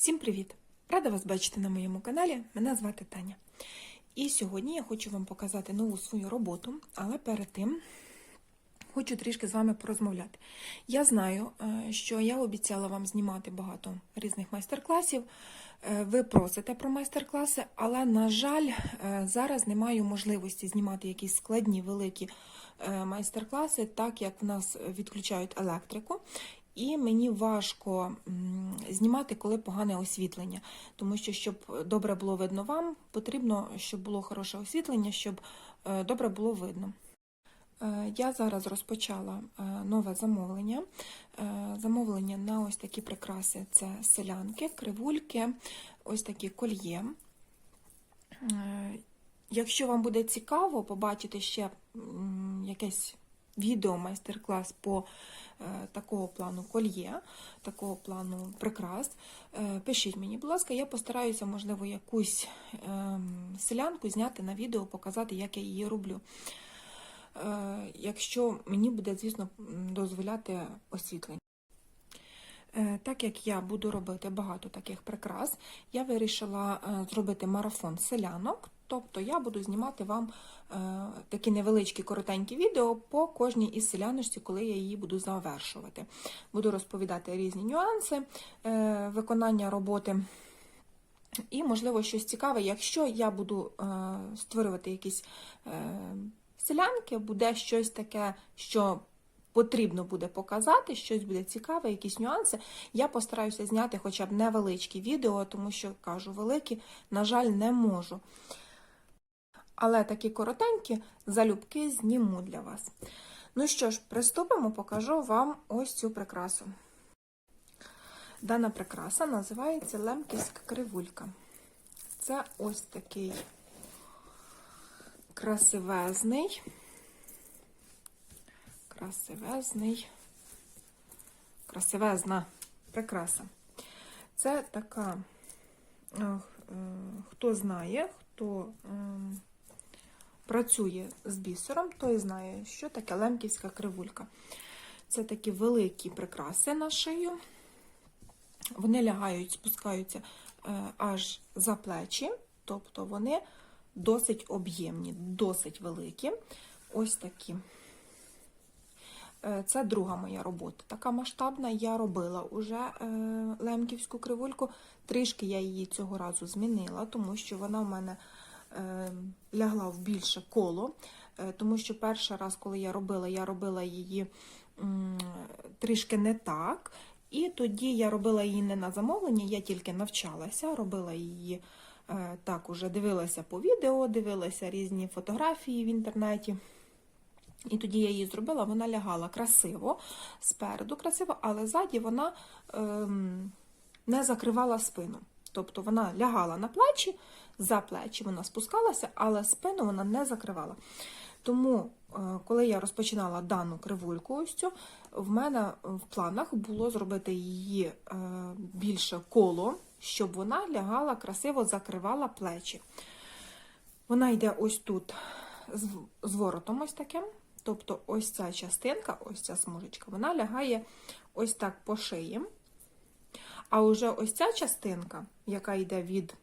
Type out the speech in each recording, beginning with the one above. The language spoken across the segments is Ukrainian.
Всім привіт! Рада вас бачити на моєму каналі. Мене звати Таня. І сьогодні я хочу вам показати нову свою роботу, але перед тим хочу трішки з вами порозмовляти. Я знаю, е, що я обіцяла вам знімати багато різних майстер-класів. Е, Ви просите про майстер-класи, але, на жаль, е, зараз не маю можливості знімати якісь складні великі майстер-класи, так як в нас відключають електрику. І мені важко знімати, коли погане освітлення, тому що, щоб добре було видно вам, потрібно, щоб було хороше освітлення, щоб е, добре було видно. Е, Я зараз розпочала е, нове замовлення. Замовлення на ось такі прикраси це селянки, кривульки, ось такі кольє. Якщо вам буде цікаво побачити ще якесь відео, майстер-клас по е, такого плану кольє, такого плану прикрас, е, пишіть мені, будь ласка, я постараюся, можливо, якусь ем, селянку зняти на відео, показати, як я її роблю. Е, Якщо мені буде, звісно, дозволяти освітлення. Так як я буду робити багато таких прикрас, я вирішила зробити марафон селянок. Тобто я буду знімати вам е, такі невеличкі коротенькі відео по кожній із селяночці, коли я її буду завершувати. Буду розповідати різні нюанси е, виконання роботи. І, можливо, щось цікаве, якщо я буду е, створювати якісь е, селянки, буде щось таке, що потрібно буде показати, щось буде цікаве, якісь нюанси. Я постараюся зняти хоча б невеличкі відео, тому що кажу, великі, на жаль, не можу. Але такі коротенькі залюбки зніму для вас. Ну що ж, приступимо, покажу вам ось цю прикрасу. Дана прикраса називається лемківська кривулька. Це ось такий красивезний, красивезний, красивезна прикраса. Це така, е, хто знає, хто ем, працює з бісером, той знає, що таке лемківська кривулька. Це такі великі прикраси на шию. Вони лягають, спускаються е, аж за плечі, тобто вони досить об'ємні, досить великі. Ось такі. Е, Це друга моя робота. Така масштабна. Я робила уже е, лемківську кривульку. Трішки я її цього разу змінила, тому що вона в мене лягла в більше коло. Е, Тому що перший раз, коли я робила, я робила її трішки не так. І тоді я робила її не на замовлення, я тільки навчалася, робила її е, так, уже дивилася по відео, дивилася різні фотографії в інтернеті. І тоді я її зробила, вона лягала красиво, спереду красиво, але ззаді вона ем, не закривала спину. Тобто вона лягала на плечі, за плечі вона спускалася, але спину вона не закривала. Тому, е, коли я розпочинала дану кривульку, ось цю, в мене в планах було зробити її е, більше коло, щоб вона лягала красиво, закривала плечі. Вона йде ось тут з, воротом ось таким. Тобто ось ця частинка, ось ця смужечка, вона лягає ось так по шиї. А уже ось ця частинка, яка йде від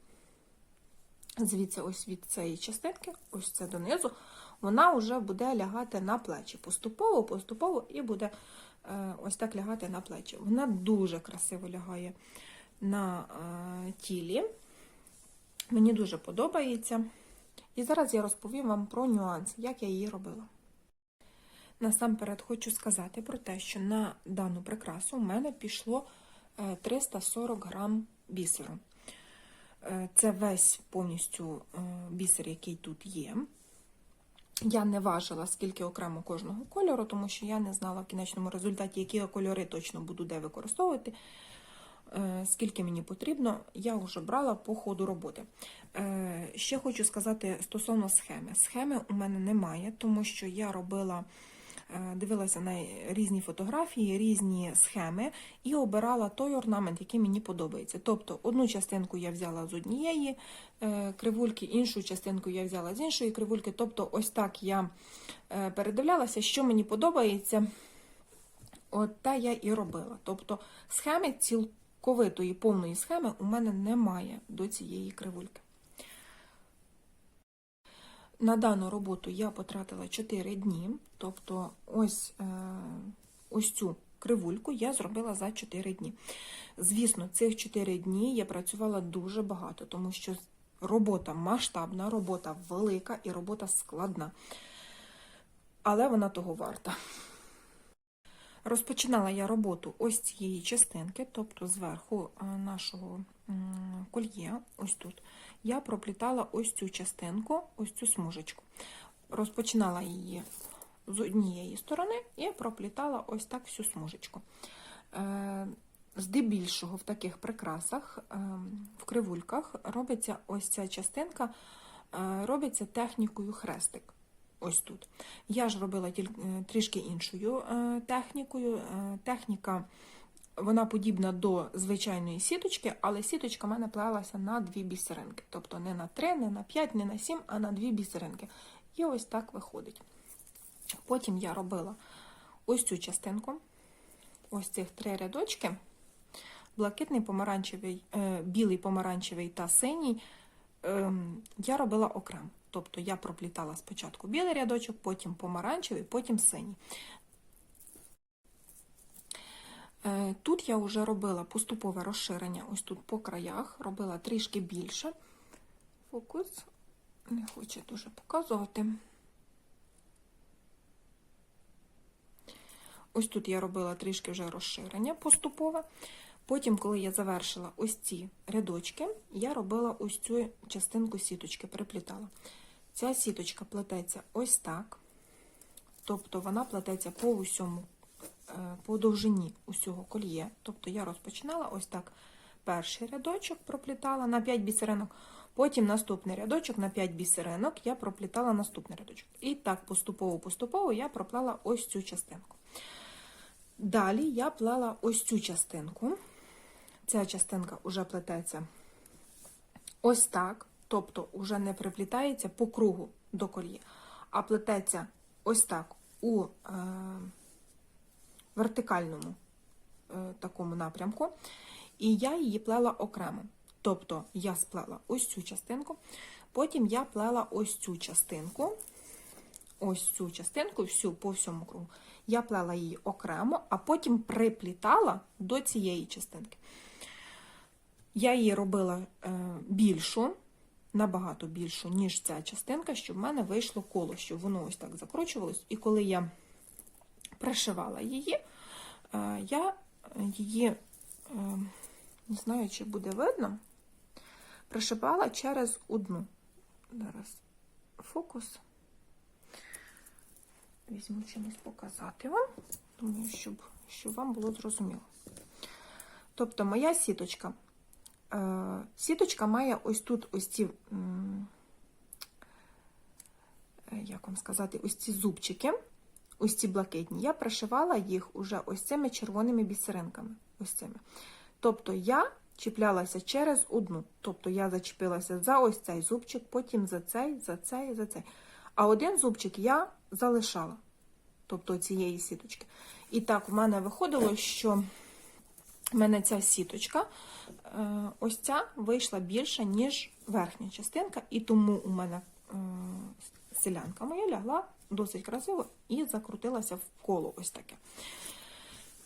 звідси ось від цієї частинки, ось це донизу, вона вже буде лягати на плечі. Поступово, поступово і буде е, ось так лягати на плечі. Вона дуже красиво лягає на е, тілі. Мені дуже подобається. І зараз я розповім вам про нюанси, як я її робила. Насамперед хочу сказати про те, що на дану прикрасу в мене пішло е, 340 грам бісеру. Е, Це весь повністю е, бісер, який тут є. Я не важила, скільки окремо кожного кольору, тому що я не знала в кінечному результаті, які кольори точно буду де використовувати. Е, Скільки мені потрібно, я вже брала по ходу роботи. Ще хочу сказати стосовно схеми. Схеми у мене немає, тому що я робила, дивилася на різні фотографії, різні схеми і обирала той орнамент, який мені подобається. Тобто одну частинку я взяла з однієї е, кривульки, іншу частинку я взяла з іншої кривульки. Тобто, ось так я е, передивлялася, що мені подобається. От те я і робила. Тобто схеми цілковитої повної схеми у мене немає до цієї кривульки. На дану роботу я потратила 4 дні, тобто ось, е, ось цю кривульку я зробила за 4 дні. Звісно, цих 4 дні я працювала дуже багато, тому що робота масштабна, робота велика і робота складна. Але вона того варта. Розпочинала я роботу ось цієї частинки, тобто зверху е, нашого кольє, ось тут, я проплітала ось цю частинку, ось цю смужечку. Розпочинала її з однієї сторони і проплітала ось так всю смужечку. Е, Здебільшого в таких прикрасах, е, в кривульках робиться ось ця частинка, е, робиться технікою хрестик. Ось тут. Я ж робила трішки іншою технікою. Техніка вона подібна до звичайної сіточки, але сіточка в мене плелася на дві бісеринки. Тобто не на три, не на п'ять, не на сім, а на дві бісеринки. І ось так виходить. Потім я робила ось цю частинку, ось цих три рядочки. Блакитний, помаранчевий, е, білий, помаранчевий та синій ем, я робила окремо. Тобто я проплітала спочатку білий рядочок, потім помаранчевий, потім синій. Е, Тут я вже робила поступове розширення, ось тут по краях, робила трішки більше. Фокус не хоче дуже показувати. Ось тут я робила трішки вже розширення поступове. Потім, коли я завершила ось ці рядочки, я робила ось цю частинку сіточки, переплітала. Ця сіточка плететься ось так, тобто вона плететься по усьому, по довжині усього кольє. Тобто я розпочинала ось так перший рядочок, проплітала на 5 бісеринок, потім наступний рядочок на 5 бісеринок я проплітала наступний рядочок. І так поступово-поступово я проплела ось цю частинку. Далі я плела ось цю частинку. Ця частинка вже плететься ось так, тобто вже не приплітається по кругу до кольє, а плететься ось так у е, вертикальному е, такому напрямку. І я її плела окремо. Тобто я сплела ось цю частинку, потім я плела ось цю частинку, ось цю частинку, всю по всьому кругу. Я плела її окремо, а потім приплітала до цієї частинки. Я її робила е, більшу, набагато більшу, ніж ця частинка, щоб в мене вийшло коло, щоб воно ось так закручувалось. І коли я пришивала її, я її, е, не знаю, чи буде видно, пришивала через одну. Зараз фокус. Візьму чимось показати вам, думаю, щоб, щоб вам було зрозуміло. Тобто, моя сіточка. Е, сіточка має ось тут ось ці, е, як вам сказати, ось ці зубчики, ось ці блакитні. Я пришивала їх уже ось цими червоними бісеринками. Ось цими. Тобто я чіплялася через одну. Тобто я зачепилася за ось цей зубчик, потім за цей, за цей, за цей. А один зубчик я залишала, тобто цієї сіточки. І так, в мене виходило, що в мене ця сіточка, е, ось ця вийшла більша, ніж верхня частинка, і тому у мене е, селянка моя лягла досить красиво і закрутилася в коло ось таке.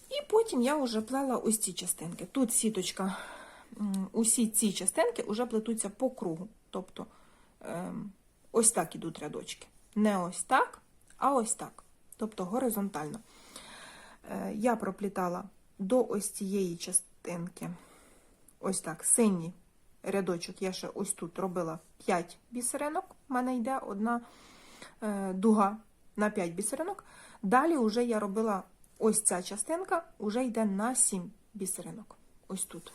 І потім я вже плела ось ці частинки. Тут сіточка, усі ці частинки вже плетуться по кругу. Тобто ем, ось так ідуть рядочки. Не ось так, а ось так. Тобто горизонтально. Е, Я проплітала до ось цієї частинки, ось так, синій рядочок. Я ще ось тут робила 5 бісеринок. У мене йде одна е, дуга на 5 бісеринок. Далі вже я робила ось ця частинка, вже йде на 7 бісеринок. Ось тут.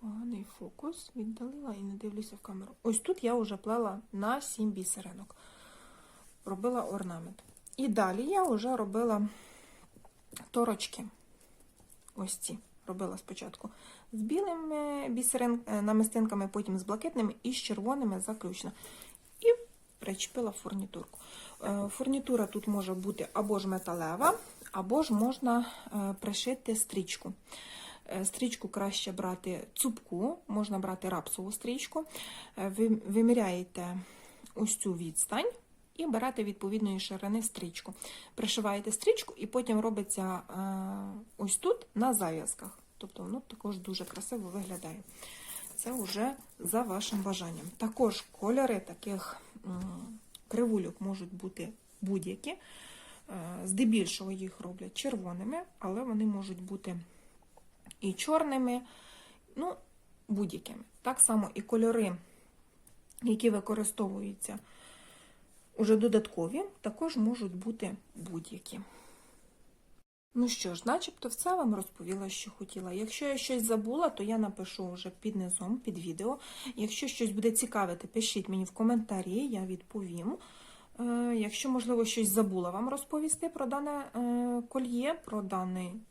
Поганий фокус, віддалила і не дивлюся в камеру. Ось тут я вже плела на 7 бісеринок. Робила орнамент. І далі я вже робила торочки. Ось ці. Робила спочатку з білими бісерин, е, намистинками, потім з блакитними і з червоними заключно. І причепила фурнітурку. Е, Фурнітура тут може бути або ж металева, або ж можна е, пришити стрічку. Стрічку краще брати цупку, можна брати рапсову стрічку. Ви виміряєте ось цю відстань і берете відповідної ширини стрічку. Пришиваєте стрічку і потім робиться е, ось тут на зав'язках. Тобто воно також дуже красиво виглядає. Це вже за вашим бажанням. Також кольори таких кривульок можуть бути будь-які. Е, Здебільшого їх роблять червоними, але вони можуть бути і чорними, ну, будь-якими. Так само і кольори, які використовуються уже додаткові, також можуть бути будь-які. Ну що ж, начебто все вам розповіла, що хотіла. Якщо я щось забула, то я напишу вже під низом, під відео. Якщо щось буде цікавити, пишіть мені в коментарі, я відповім. Е, Якщо, можливо, щось забула вам розповісти про дане е, кольє, про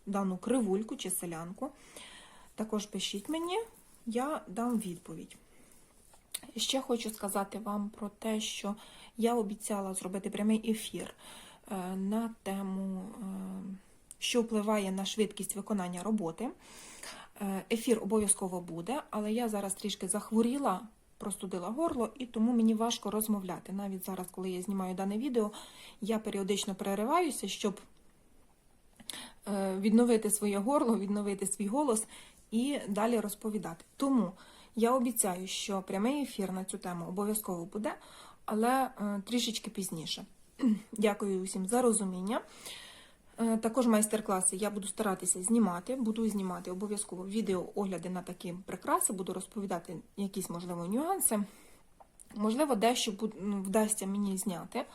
дану кривульку чи селянку, також пишіть мені, я дам відповідь. Ще хочу сказати вам про те, що я обіцяла зробити прямий ефір е, на тему, е, що впливає на швидкість виконання роботи. Е, Ефір обов'язково буде, але я зараз трішки захворіла, простудила горло, і тому мені важко розмовляти. Навіть зараз, коли я знімаю дане відео, я періодично перериваюся, щоб відновити своє горло, відновити свій голос і далі розповідати. Тому я обіцяю, що прямий ефір на цю тему обов'язково буде, але е, трішечки пізніше. Дякую усім за розуміння. Е, Також майстер-класи я буду старатися знімати. Буду знімати обов'язково відео огляди на такі прикраси, буду розповідати якісь можливо нюанси. Можливо, дещо ну, вдасться мені зняти,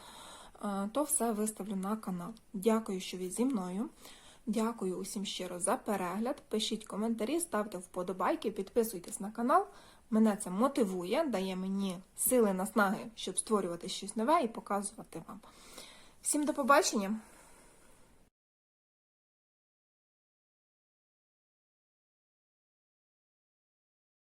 Е, то все виставлю на канал. Дякую, що ви зі мною. Дякую усім щиро за перегляд. Пишіть коментарі, ставте вподобайки, підписуйтесь на канал. Мене це мотивує, дає мені сили наснаги, щоб створювати щось нове і показувати вам. Всім до побачення!